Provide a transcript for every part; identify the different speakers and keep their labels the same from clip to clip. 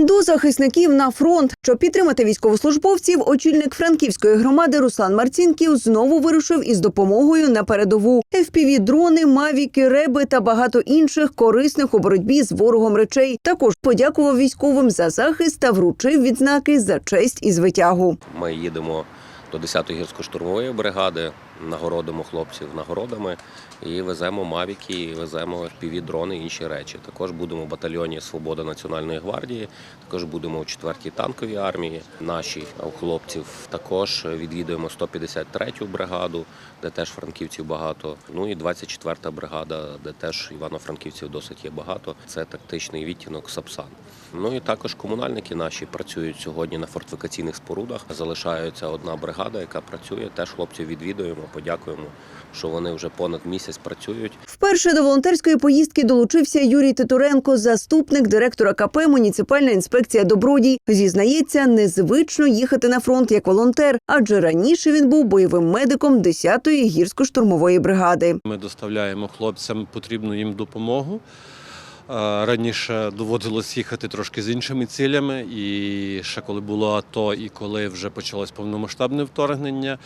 Speaker 1: До захисників на фронт, щоб підтримати військовослужбовців, очільник франківської громади Руслан Марцінків знову вирушив із допомогою на передову. fpv дрони, мавіки, реби та багато інших корисних у боротьбі з ворогом речей. Також подякував військовим за захист та вручив відзнаки за честь і звитягу.
Speaker 2: Ми їдемо до 10-ї гірсько-штурмової бригади, нагородимо хлопців нагородами і веземо мавіки, і веземо fpv дрони і інші речі. Також будемо в батальйоні Свобода Національної гвардії, також будемо у 4-й танковій армії. Наші хлопців також відвідуємо 153-ю бригаду, де теж франківців багато. Ну і 24-та бригада, де теж івано-франківців досить є багато. Це тактичний відтінок Сапсан. Ну і також комунальники наші працюють сьогодні на фортифікаційних спорудах. Залишається одна бригада, яка працює. Теж хлопців відвідуємо, подякуємо, що вони вже понад місяць працюють.
Speaker 1: Вперше до волонтерської поїздки долучився Юрій Титуренко, заступник директора КП «Муніципальна інспекція Добродій». Зізнається, незвично їхати на фронт як волонтер, адже раніше він був бойовим медиком 10-ї гірсько-штурмової бригади.
Speaker 3: Ми доставляємо хлопцям потрібну їм допомогу. Раніше доводилось їхати трошки з іншими цілями, і ще коли було АТО, і коли вже почалось повномасштабне вторгнення.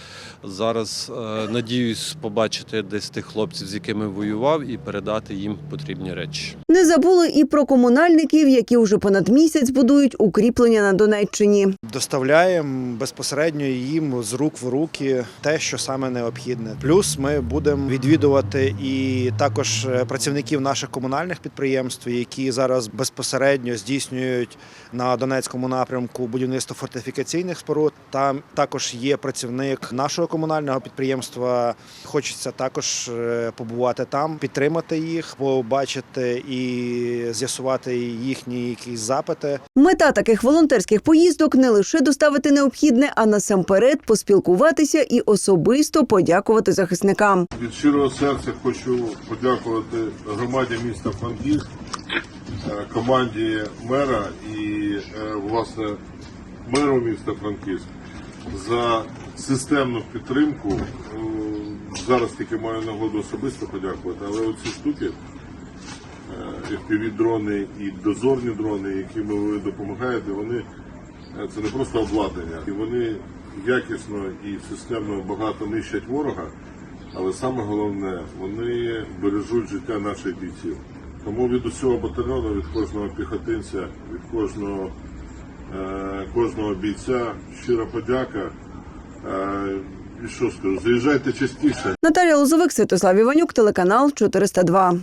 Speaker 3: Зараз е, надіюсь побачити десь тих хлопців, з якими воював, і передати їм потрібні речі.
Speaker 1: Не забули і про комунальників, які вже понад місяць будують укріплення на Донеччині.
Speaker 4: Доставляємо безпосередньо їм з рук в руки те, що саме необхідне. Плюс ми будемо відвідувати і також е, працівників наших комунальних підприємств, які зараз безпосередньо здійснюють на Донецькому напрямку будівництво фортифікаційних споруд. Там також є працівник нашого комунального підприємства. Хочеться також е, побувати там, підтримати їх, побачити і з'ясувати їхні якісь запити.
Speaker 1: Мета таких волонтерських поїздок не лише доставити необхідне, а насамперед поспілкуватися і особисто подякувати захисникам.
Speaker 5: Від щирого серця хочу подякувати громаді міста Франківськ, команді мера і е, власне меру міста Франківськ за системну підтримку. Е, Зараз тільки маю нагоду особисто подякувати, але оці штуки, fpv дрони і дозорні дрони, якими ви допомагаєте, вони е, це не просто обладнання, і вони якісно і системно багато нищать ворога. Але саме головне, вони бережуть життя наших бійців. Тому від усього батальйону, від кожного піхотинця, від кожного, е, кожного бійця щира подяка. Е, і що скажу, заїжджайте частіше.
Speaker 1: Наталія Лозовик, Святослав Іванюк, телеканал 402.